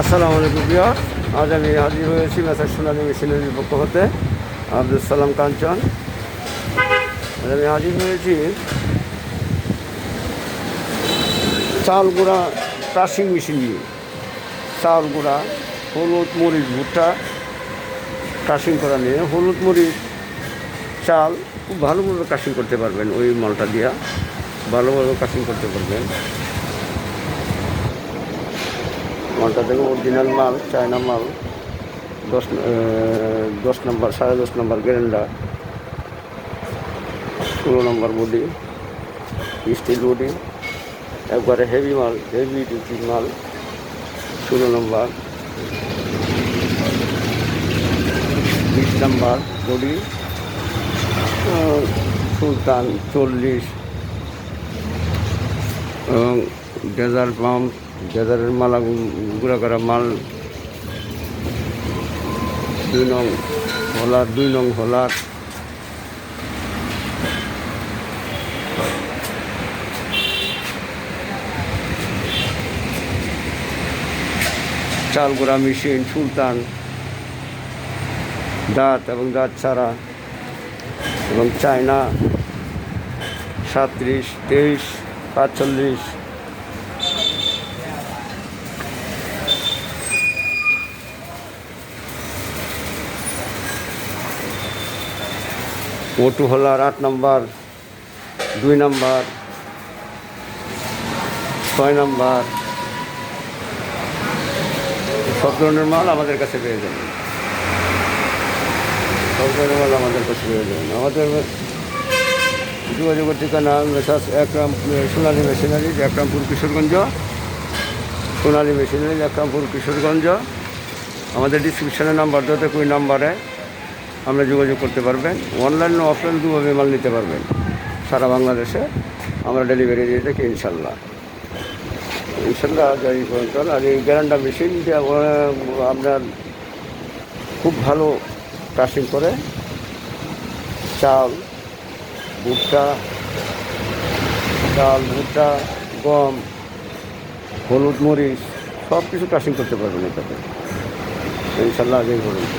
আসসালামু আলাইকুম প্রিয়। আজ আমি হাজির হয়েছি মেসার সোনালী মেশিনারির পক্ষ হতে, আব্দুল সালাম কাঞ্চন। আজ আমি হাজির হয়েছি চাল গুঁড়া ক্রাশিং মেশিন নিয়ে। চাল গুঁড়া হলুদ মরিচ ভুট্টা ক্রাশিং করা নিয়ে। হলুদ মরিচ চাল খুব ভালোভাবে ক্রাশিং করতে পারবেন ওই মালটা দিয়া। ভালোভাবে ক্রাশিং করতে পারবেন। মালটা থেকে অরিজিনাল মাল চায়না মাল, দশ দশ নম্বর, সাড়ে দশ নম্বর গ্যারেন্ডা, ষোলো নম্বর বডি স্টিল বডি, একবারে হেভি মাল হেভি ডিউটি মাল, ষোলো নম্বর, বিশ নম্বর বডি সুলতান চল্লিশ এবং ডেজার পাম্প ডেজারের মালা গুঁড়া করা মাল, দুই নং হলার দুই নং হলার চাল, গুঁড়া, মেশিন, সুলতান, দাঁত এবং দাঁত ছাড়া, এবং চায়না সাতত্রিশ তেইশ, পাঁচচল্লিশ ওটু হলার আট নম্বর, দুই নম্বর, ছয় নম্বর। সব ধরনের মাল আমাদের কাছে পেয়ে যাবেন। সব ধরনের মাল আমাদের কাছে পেয়ে যাবেন। আমাদের যোগাযোগের ঠিকানা messrs Ekram Sonali machinery, Ekrampur Kishoreganj. Sonali machinery, Ekrampur Kishoreganj. আমাদের ডিসক্রিপশনের নাম্বার দেওয়া কুড়ি নাম্বারে আমরা যোগাযোগ করতে পারবেন। অনলাইন ও অফলাইন দুভাবে মাল নিতে পারবেন। সারা বাংলাদেশে আমরা ডেলিভারি দিয়ে থাকি, ইনশাল্লাহ। ইনশাল্লাহ পর্যন্ত আর এই গ্যারান্ডা মেশিনটা আপনার খুব ভালো ক্রাশিং করে। চাল, ভুট্টা চাল ভুট্টা, গম, হলুদ মরিচ সব কিছু ক্রাশিং করতে পারবেন এটাতে। ইনশাল্লাহ, আগে পর্যন্ত